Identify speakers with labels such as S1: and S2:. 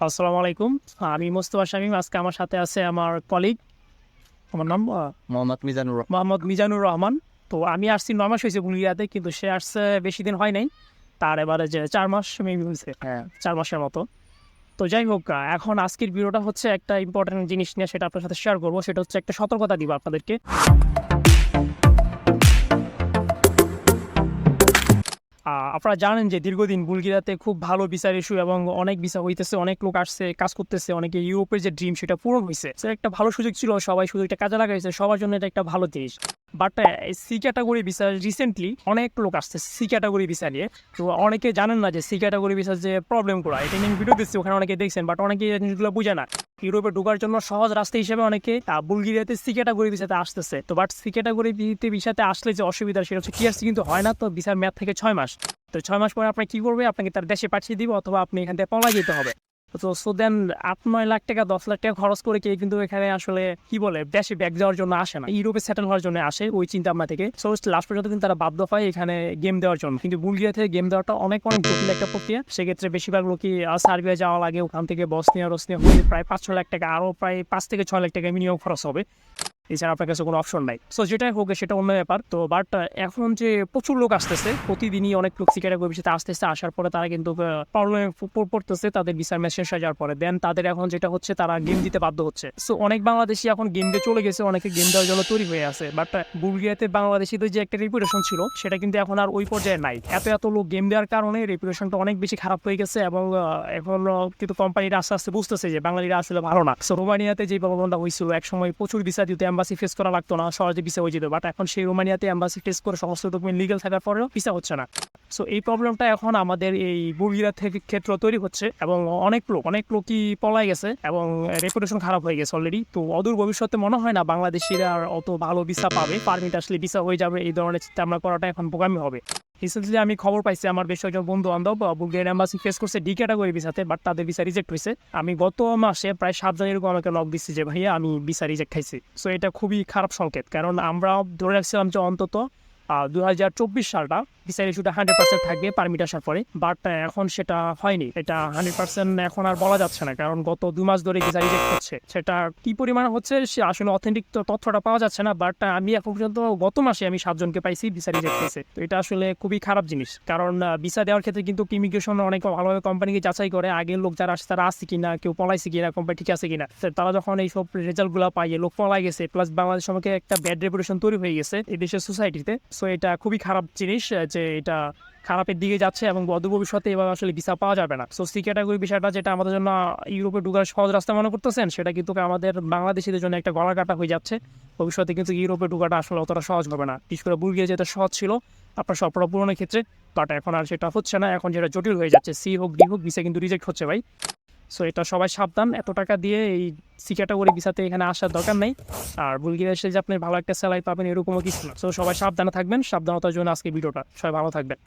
S1: আসসালামু আলাইকুম। আমি মোস্তফা শামীম আজকে আমার সাথে আছে আমার কলিগ আমার নাম
S2: মোহাম্মদ মিজানুর
S1: মোহাম্মদ মিজানুর রহমান। তো আমি আসছি নয় মাস হয়েছে বুলিয়াতে কিন্তু সে আসছে বেশি দিন হয় নাই। তার এবারে যে চার মাস মেবি হয়েছে। হ্যাঁ। চার মাসের মতো। তো যাই হোক এখন আজকের ভিডিওটা হচ্ছে একটা ইম্পর্টেন্ট জিনিস নিয়ে সেটা আপনার সাথে শেয়ার করব। সেটা হচ্ছে একটা সতর্কতা দিব আপনাদেরকে। আহ, আপনারা জানেন যে দীর্ঘদিন বুলগেরিয়াতে খুব ভালো ভিসার ইস্যু এবং অনেক ভিসা হইতেছে, অনেক লোক আসছে, কাজ করতেছে, অনেকে ইউরোপের যে ড্রিম সেটা পূরণ হয়েছে সেটা একটা ভালো সুযোগ ছিল, সবাই সুযোগটা কাজে লাগাইছে, সবার জন্য এটা একটা ভালো জিনিস but C category visa recently অনেক লোক আসছে সি ক্যাটাগরি ভিসা নিয়ে। তো অনেকে জানেন না যে সি ক্যাটাগরি ভিসার যে প্রবলেম করা এটা নিয়ে ভিডিও দিচ্ছি, ওখানে অনেকে দেখছেন বাট অনেকে জিনিসগুলো বুঝে না। ইউরোপে ঢোকার জন্য সহজ রাস্তা হিসেবে অনেকে বুলগেরিয়াতে সি ক্যাটাগরি ভিসাতে আসতেছে। তো বাট সি ক্যাটাগরি ভিসাতে আসলে যে অসুবিধা সেটা হচ্ছে টিআরসি কিন্তু হয় না। তো ভিসার মেয়াদ থেকে ছয় মাস। তো ছয় মাস পরে আপনি কি করবে? আপনাকে তার দেশে পাঠিয়ে দিব অথবা আপনি এখান থেকে পলা যেতে হবে। তো সো দেন আট, নয় লাখ টাকা, দশ লাখ টাকা খরচ করে কেউ কিন্তু এখানে আসলে কি বলে, দেশে ব্যাগ যাওয়ার জন্য আসে না। ইউরোপে সেটেল হওয়ার জন্য আসে ওই চিন্তা ভাবনা থেকে সো লাস্ট পর্যন্ত কিন্তু তারা বাধ্য হয় এখানে গেম দেওয়ার জন্য। কিন্তু বুলগিয়া থেকে গেম দেওয়াটা অনেক অনেক জটিল একটা প্রক্রিয়া। সেক্ষেত্রে বেশিরভাগ লোকই সার্বিয়া যাওয়া লাগে। ওখান থেকে বসনিয়া রসনিয়া প্রায় পাঁচ ছ লাখ টাকা, আরও প্রায় পাঁচ থেকে ছয় লাখ টাকা মিনিমাম খরচ হবে। এছাড়া আপনার কাছে কোনো অপশন নাই। সো যেটাই হোক, সেটা অন্য ব্যাপার। তো বাট এখন যে প্রচুর লোক আসতেছে, প্রতিদিনই অনেক লোক সিকারের ভবিষ্যতে আসতেছে, আসার পরে তারা কিন্তু প্রবলেমে পড়তেছে, তাদের বিচার ম্যাচ শেষ হয়ে যাওয়ার পরে। দেন তাদের এখন যেটা হচ্ছে, তারা গেম দিতে বাধ্য হচ্ছে। সো অনেক বাংলাদেশি এখন গেম দিয়ে চলে গেছে, অনেকে গেম দেওয়ার জন্য তৈরি হয়ে আছে। বাট বুলগিয়াতে বাংলাদেশিদের যে একটা রেপুটেশন ছিল, সেটা কিন্তু এখন আর ওই পর্যায়ে নাই। এত এত লোক গেম দেওয়ার কারণে রেপুটেশনটা অনেক বেশি খারাপ হয়ে গেছে এবং এখন কিন্তু কোম্পানিরা আস্তে আস্তে বুঝতেছে যে বাঙালিরা আসলে ভালো না। সো রোমানিয়াতে যে প্রবলেমটা হয়েছিল, একসময় প্রচুর ভিসা দিতে এম্বাসি ফেস করা লাগতো না, সহজে ভিসা হয়ে যেত। বাট এখন সেই রোমানিয়াতে এম্বাসি ফেস করে সমস্ত ডকুমেন্ট লিগেল থাকার পরেও ভিসা হচ্ছে না। সো এই প্রবলেমটা এখন আমাদের এই বুলগিরা থেকে ক্ষেত্র তৈরি হচ্ছে এবং অনেক লোক, অনেক লোকই পলাই গেছে এবং রেপুটেশন খারাপ হয়ে গেছে অলরেডি তো অদূর ভবিষ্যতে মনে হয় না বাংলাদেশিরা অত ভালো ভিসা পাবে। পারমিট আসলে ভিসা হয়ে যাবে, এই ধরনের চিন্তা আমরা করাটা এখন বোকামি হবে। রিসেন্টলি আমি খবর পাইছি আমার বেশ কয়েকজন বন্ধু বান্ধব বুলগেরিয়ান এম্বাসি ফেস করছে ডি ক্যাটাগরি ভিসাতে বাট তাদের ভিসা রিজেক্ট হয়েছে। আমি গত মাসে প্রায় সাতজন এরকম আমাকে লক দিচ্ছি যে, ভাইয়া, আমি ভিসা রিজেক্ট খাইছি সো এটা খুবই খারাপ সংকেত, কারণ আমরা ধরে রাখছিলাম যে অন্তত দু হাজার চব্বিশ সালটা ভিসা ইস্যুটা হান্ড্রেড পার্সেন্ট থাকবে পারমিট আসার পরে। বাট এখন সেটা হয়নি। এটা হান্ড্রেড পার্সেন্ট এখন আর বলা যাচ্ছে না, কারণ গত দু মাস ধরে ভিসা রিজেক্ট হচ্ছে। সেটা কি পরিমাণ হচ্ছে, সে আসলে অথেন্টিক তথ্যটা পাওয়া যাচ্ছে না বাট আমি এখন পর্যন্ত গত মাসে আমি সাতজনকে পাইছি ভিসা রিজেক্ট হয়েছে। তো এটা আসলে খুবই খারাপ জিনিস। কারণ ভিসা দেওয়ার ক্ষেত্রে কিন্তু ইমিগ্রেশন অনেক ভালোভাবে কোম্পানিকে যাচাই করে, আগের লোক যারা আসছে তারা আসছে কিনা, কেউ পলাইছে কিনা কোম্পানি ঠিক আছে কিনা। তারা যখন এই সব রেজাল্টগুলো পাইয়ে লোক পলাই গেছে প্লাস বাংলাদেশ আমাকে একটা ব্যাড রেপুটেশন তৈরি হয়ে গেছে এই দেশের সোসাইটিতে সো এটা খুবই খারাপ জিনিস যে এটা খারাপের দিকে যাচ্ছে এবং অদূর ভবিষ্যতে এবার আসলে ভিসা পাওয়া যাবে না। সো সি ক্যাটাগরি বিষয়টা যেটা আমাদের জন্য ইউরোপে ঢুকার সহজ রাস্তা মনে করতেছেন, সেটা কিন্তু আমাদের বাংলাদেশিদের জন্য একটা গলা কাটা হয়ে যাচ্ছে। ভবিষ্যতে কিন্তু ইউরোপে ঢুকাটা আসলে অতটা সহজ হবে না। বিশেষ করে বুলগিয়া যেটা সহজ ছিল, আপনার সবটা পূরণের ক্ষেত্রে বাট এখন আর সেটা হচ্ছে না। এখন যেটা জটিল হয়ে যাচ্ছে, সি হোক, ডি হোক ভিসা কিন্তু রিজেক্ট হচ্ছে ভাই। সো এটা সবাই সাবধান। এত টাকা দিয়ে এই সি ক্যাটাগরি ভিসাতে এখানে আসার দরকার নেই। আর বুলগেরিয়া এসে যে আপনি ভালো একটা স্যালারি পাবেন এরকমও কিছু না। সো সবাই সাবধানে থাকবেন। সাবধানতার জন্য আজকে ভিডিওটা। সবাই ভালো থাকবেন।